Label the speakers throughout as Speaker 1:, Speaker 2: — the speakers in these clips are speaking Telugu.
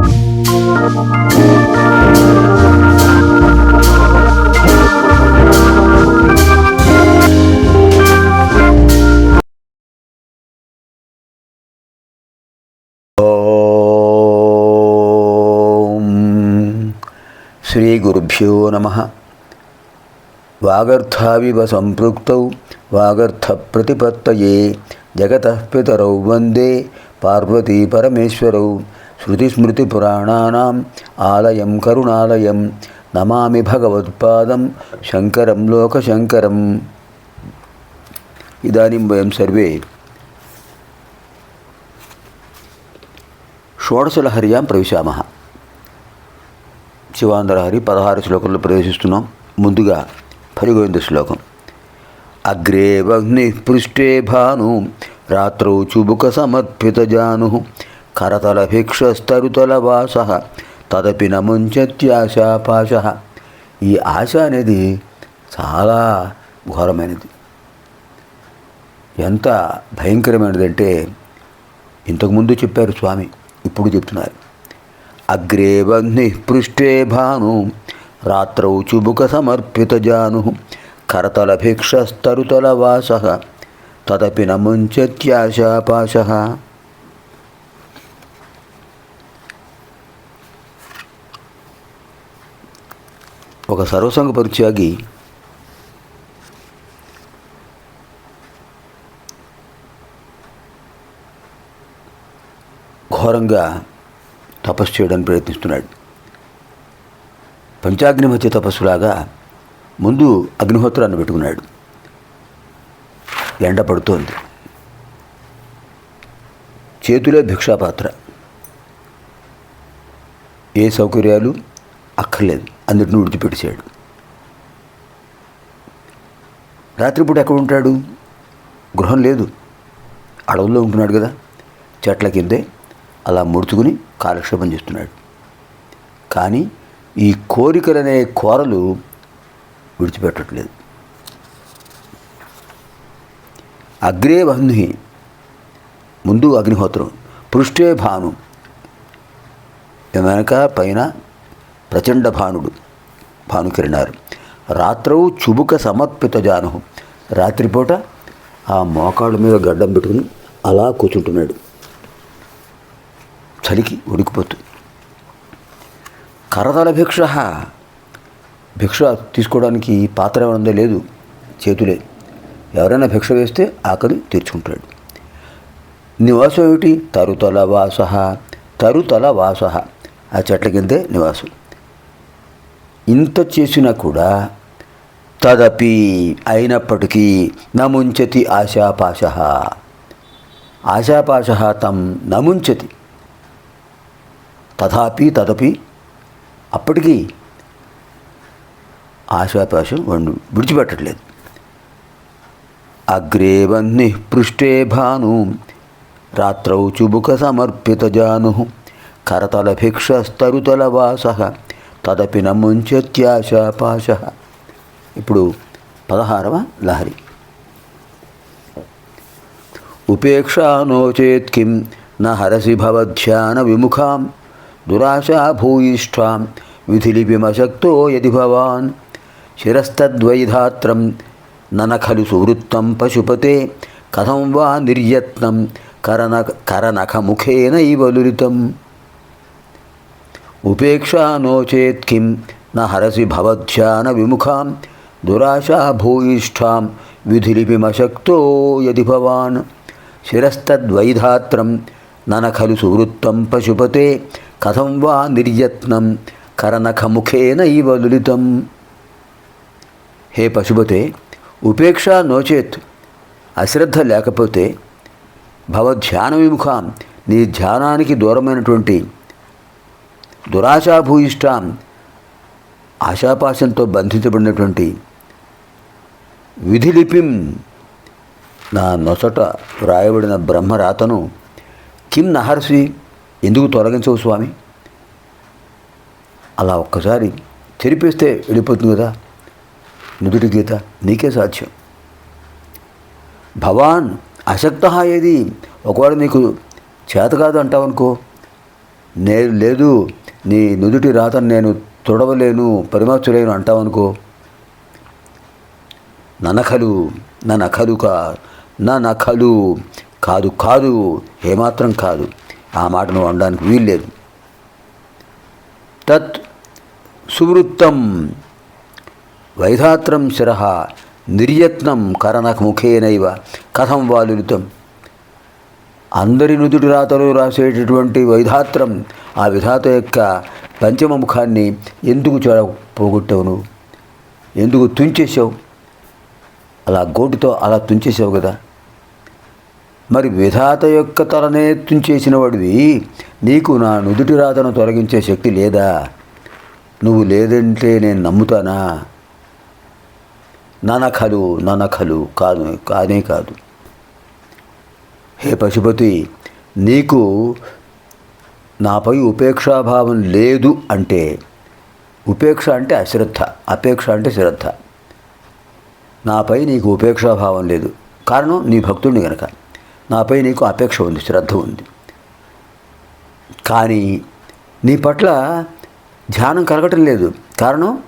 Speaker 1: శ్రీ గురుభ్యో నమ. వాగర్థావివ సంపృక్త వాగర్థ ప్రతిపత్తయే జగత పితరౌ వందే పార్వతీ పరమేశ్వరౌ. శృతిస్మృతిపురాణానాం ఆలయం కరుణాలయం నమామి భగవత్పాదం శంకరం లోకశంకరం ఇదాनीं వయం సర్వే షోడశలహర్యాం ప్రవిశామः శివాంధ్రహరి పదహారు శ్లోకంలో ప్రవేశిస్తున్నాం। ముందుగా పరిగోవింద శ్లోకం. అగ్రే వగ్ని పృష్ఠే భాను రాత్రౌ చుబుక సమర్పిత జాను। కరతల భిక్షస్తరుతల వాస. తదపి నముంచత్యాశాపాశ. ఈ ఆశ అనేది చాలా ఘోరమైనది. ఎంత భయంకరమైనదంటే ఇంతకుముందు చెప్పారు స్వామి ఇప్పుడు చెప్తున్నారు. అగ్రే వహ్ని పృష్ఠే భాను రాత్రౌ చుబుక సమర్పిత జాను కరతల భిక్షస్తరుతల వాస. తదపి నముంచత్యాశాపాశ. ఒక సర్వసంగ పరిత్యాగి ఘోరంగా తపస్సు చేయడానికి ప్రయత్నిస్తున్నాడు. పంచాగ్ని మధ్య తపస్సులాగా ముందు అగ్నిహోత్రాన్ని పెట్టుకున్నాడు. ఎండ పడుతోంది. చేతిలో భిక్షాపాత్ర. ఏ సౌకర్యాలు? అక్కర్లేదు. అందుటిని విడిచిపెట్టేశాడు రాత్రిపూట ఎక్కడ ఉంటాడు? గృహం లేదు. అడవుల్లో ఉంటున్నాడు కదా. చెట్ల కిందే అలా ముడుచుకుని కాలక్షేపం చేస్తున్నాడు. కానీ ఈ కోరికలనే కోరలు విడిచిపెట్టట్లేదు. అగ్రే బంధు ముందు అగ్నిహోత్రం. పృష్ఠే భాను. వెనక పైన ప్రచండ భానుడు భానుకిరణారు రాత్రవు చుబుక సమర్పిత జాను రాత్రిపూట ఆ మోకాళ్ళ మీద గడ్డం పెట్టుకుని అలా కూర్చుంటున్నాడు. చలికి ఉడికిపోతుంది కరదల భిక్ష. భిక్ష తీసుకోవడానికి పాత్ర ఏమైనా లేదు చేతులే. ఎవరైనా భిక్ష వేస్తే ఆకలి తీర్చుకుంటాడు. నివాసం ఏమిటి? తరుతల వాస. తరుతల వాస. ఆ చెట్ల కిందే నివాసం. ఇంత చేసినా కూడా తదపి అయినప్పటికీ నముంచతి ఆశాపాశ. ఆశాపాశ తం నముంచతి. తథాపి తదపి అప్పటికీ ఆశాపాశం వండు విడిచిపెట్టట్లేదు. అగ్రే వహ్ని పృష్ఠే భాను రాత్రౌ చుబుక సమర్పిత జాను. కరతల భిక్షస్తరుతల వాస తదపి నముంచత్యాశాపాశ ఇప్పుడు పదహారవ లహరి. ఉపేక్షా నోచేత్ కిం న హరసి భవధ్యాన విముఖాం దురాశా భూయిష్టాం విధిలిపిమశక్తో యది భవాన్. శిరస్తద్వైధాత్రం నన ఖలు సువృత్తం పశుపతే కథం వా నిర్యత్నం కరణ కరనఖముఖేనైవ లురితం ఉపేక్షా నోచేత్ కిం? న హరసి భవధ్యాన విముఖాం. దురాశా భూయిష్టాం. విధిలిపిమశక్తో యది భవాన్. శిరస్తద్వైధాత్రం. నన ఖలు సువృత్తం పశుపతే. కథం వా నిర్యత్నం. కరనఖముఖేన ఇవ లులితం. హే పశుపతే ఉపేక్ష నోచేత్ అశ్రద్ధ లేకపోతే భవధ్యాన విముఖాం. నీ ధ్యానానికి దూరమైనటువంటి దురాశాభూయిష్ట ఆశాపాశంతో బంధించబడినటువంటి విధిలిపిం నా నొసట వ్రాయబడిన బ్రహ్మరాతను కిం నహర్సి ఎందుకు తొలగించవు స్వామి? అలా ఒక్కసారి చెరిపేస్తే వెళ్ళిపోతుంది కదా. నుదుటి గీత నీకే సాధ్యం. భవాన్ అశక్త ఏది? ఒకవేళ నీకు చేత కాదు అంటావనుకో. నేను లేదు. నీ నుదుటి రాతను నేను తొడవలేను పరిమర్చలేను అంటావనుకో. ననఖలు నా నఖలు కా నఖలు కాదు కాదు ఏమాత్రం కాదు. ఆ మాటను అనడానికి వీల్లేదు. తత్ సువృత్తం వైధాత్రం శిర నిర్యత్నం కరణక్ ముఖేనైవ కథం వాలులితం. అందరి నుదుటి రాతలు రాసేటటువంటి వైధాత్రం ఆ విధాత యొక్క పంచమ ముఖాన్ని ఎందుకు చూడ పోగొట్టావు నువ్వు ఎందుకు తుంచేసావు అలా గోటుతో అలా తుంచేసావు కదా. మరి విధాత యొక్క తలనే తుంచేసిన వాడివి నీకు నా నుదుటి రాతను తొలగించే శక్తి లేదా? నువ్వు లేదంటే నేను నమ్ముతానా? ననఖలు ననఖలు కాదు కానే కాదు. హే పశుపతి నీకు నాపై ఉపేక్షాభావం లేదు అంటే ఉపేక్ష అంటే అశ్రద్ధ అపేక్ష అంటే శ్రద్ధ. నాపై నీకు ఉపేక్షాభావం లేదు. కారణం నీ భక్తుడిని గనక. నాపై నీకు అపేక్ష ఉంది శ్రద్ధ ఉంది. కానీ నీ పట్ల ధ్యానం కలగటం లేదు. కారణం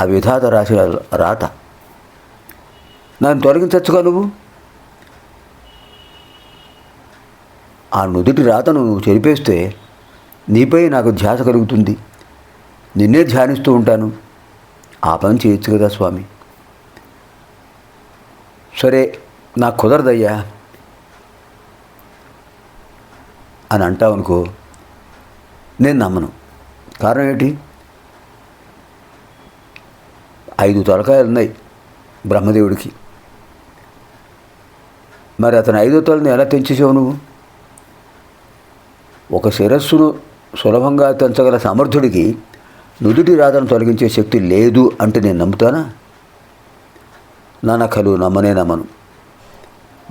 Speaker 1: ఆ విధాత రాశి రాత. నన్ను తొలగించచ్చుగా నువ్వు? ఆ నుదుటి రాతను నువ్వు చెరిపేస్తే నీపై నాకు ధ్యాస కలుగుతుంది. నిన్నే ధ్యానిస్తూ ఉంటాను. ఆ పని చేయొచ్చు కదా స్వామి. సరే నాకు కుదరదయ్యా. అని అంటావు అనుకో నేను నమ్మను. కారణం ఏంటి? ఐదు తలకాయలు ఉన్నాయి బ్రహ్మదేవుడికి. మరి అతను ఐదో తలని ఎలా తెంచేసావు నువ్వు? ఒక శిరస్సును సులభంగా తెంచగల సమర్థుడికి నుదుటి రాతను తొలగించే శక్తి లేదు అంటే నేను నమ్ముతానా? ననకలు నమ్మనే నమ్మను.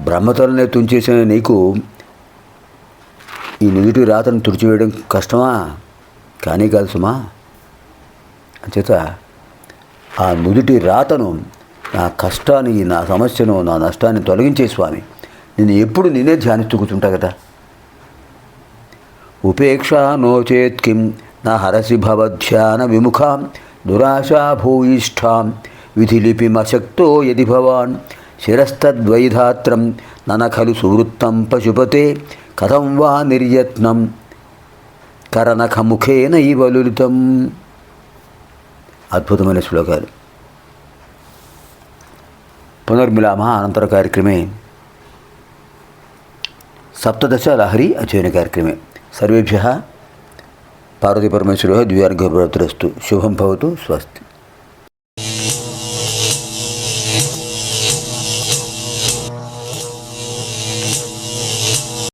Speaker 1: బ్రహ్మతలనే తుంచేసిన నీకు ఈ నుదుటి రాతను తుడిచివేయడం కష్టమా? కానీ కాదు సుమా అంచేత ఆ నుదుటి రాతను నా కష్టాన్ని నా సమస్యను నా నష్టాన్ని తొలగించే స్వామి. నేను ఎప్పుడు నేనే ధ్యానిస్తూ కూర్చుంటా కదా. ఉపేక్ష నోచేత్ కిం? నా హరసి భవధ్యాన విముఖాం. దురాశా భూయిష్ఠాం విధిలిపిమశక్తో యది భవాన్. శిరస్తద్వైధాత్రం నన ఖలు సువృత్తం పశుపతే. కథం వా నిర్యత్నం? కరణఖముఖేన ఇవ అద్భుతమైన శ్లోకాలు. పునర్మిలామ అనంతర కార్యక్రమే. సప్తదశ లహరి అధ్యయన కార్యక్రమే. सर्वेभ्यः पार्वतीपरमेश्वरः दिव्यार्घ्यस्तु शुभं भवतु स्वस्ति